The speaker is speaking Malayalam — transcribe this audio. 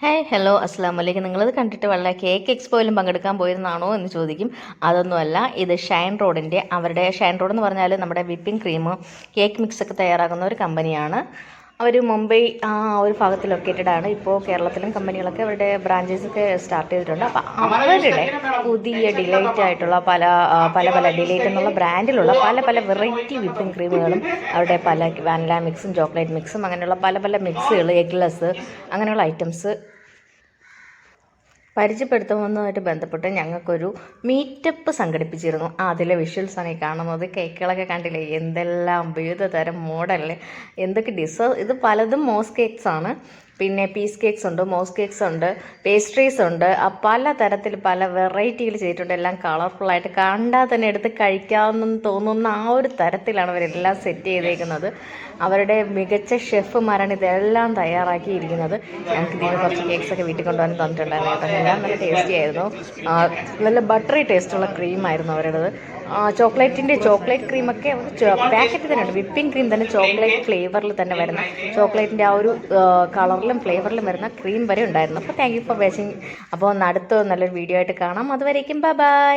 ഹായ് ഹലോ അസ്സാം വലൈക്കും നിങ്ങളത് കണ്ടിട്ട് വളരെ കേക്ക് എക്സ്പോയിലും പങ്കെടുക്കാൻ പോയിരുന്നാണോ എന്ന് ചോദിക്കും. അതൊന്നുമല്ല ഇത് ഷൈൻ റോഡിന്റെ അവരുടെ ഷൈൻ റോഡ് എന്ന് പറഞ്ഞാൽ നമ്മുടെ വിപ്പിംഗ് ക്രീം കേക്ക് മിക്സൊക്കെ തയ്യാറാക്കുന്ന ഒരു കമ്പനിയാണ് അവർ മുംബൈ ആ ഒരു ഭാഗത്ത് ലൊക്കേറ്റഡ് ആണ്. ഇപ്പോൾ കേരളത്തിലും കമ്പനികളൊക്കെ അവരുടെ ബ്രാഞ്ചസ് ഒക്കെ സ്റ്റാർട്ട് ചെയ്തിട്ടുണ്ട്. അപ്പോൾ അവരുടെ പുതിയ ഡിലൈറ്റ് ആയിട്ടുള്ള പല പല പല ഡിലൈറ്റ് എന്നുള്ള ബ്രാൻഡിലുള്ള പല പല വെറൈറ്റി വിപ്പിംഗ് ക്രീമുകളും അവരുടെ പല വാനില മിക്സും ചോക്ലേറ്റ് മിക്സും അങ്ങനെയുള്ള പല പല മിക്സുകൾ എഗ്ലസ് അങ്ങനെയുള്ള ഐറ്റംസ് പരിചയപ്പെടുത്തുന്നതുമായിട്ട് ബന്ധപ്പെട്ട് ഞങ്ങൾക്കൊരു മീറ്റപ്പ് സംഘടിപ്പിച്ചിരുന്നു. അതിലെ വിഷ്വൽസാണ് ഈ കാണുന്നത്. കേക്കുകളൊക്കെ കണ്ടില്ലേ? എന്തെല്ലാം വിവിധ തരം മോഡലിൽ എന്തൊക്കെ ഡിസ് ഇത് പലതും മോസ് കേക്ക്സ് ആണ്. പിന്നെ പീസ് കേക്ക്സ് ഉണ്ട് മോസ് കേക്ക്സ് ഉണ്ട് പേസ്ട്രീസ് ഉണ്ട്. പല തരത്തിൽ പല വെറൈറ്റിയിൽ ചെയ്തിട്ടുണ്ട്. എല്ലാം കളർഫുള്ളായിട്ട് കണ്ടാൽ തന്നെ എടുത്ത് കഴിക്കാമെന്ന് തോന്നുന്ന ആ ഒരു തരത്തിലാണ് അവരെല്ലാം സെറ്റ് ചെയ്തേക്കുന്നത്. അവരുടെ മികച്ച ഷെഫുമാരാണ് ഇതെല്ലാം തയ്യാറാക്കിയിരിക്കുന്നത്. ഞങ്ങൾക്ക് ഇതിന് കുറച്ച് കേക്ക്സ് ഒക്കെ വീട്ടിൽ കൊണ്ടുവന്ന് തന്നിട്ടുണ്ടായിരുന്നു. കേട്ടോ എല്ലാം നല്ല ടേസ്റ്റി ആയിരുന്നു. നല്ല ബട്ടറി ടേസ്റ്റുള്ള ക്രീമായിരുന്നു അവരുടേത്. ചോക്ലേറ്റിന്റെ ചോക്ലേറ്റ് ക്രീമൊക്കെ പാക്കറ്റ് തന്നെ ഉണ്ട്. വിപ്പിംഗ് ക്രീം തന്നെ ചോക്ലേറ്റ് ഫ്ലേവറിൽ തന്നെ വരുന്ന ചോക്ലേറ്റിന്റെ ആ ഒരു കളറിലും ഫ്ലേവറിലും വരുന്ന ക്രീം വരെ ഉണ്ടായിരുന്നു. അപ്പോൾ താങ്ക് യു ഫോർ വാച്ചിങ് അപ്പോൾ ഒന്ന് അടുത്ത നല്ലൊരു വീഡിയോ ആയിട്ട് കാണാം. അതുവരേക്കും ബൈ ബൈ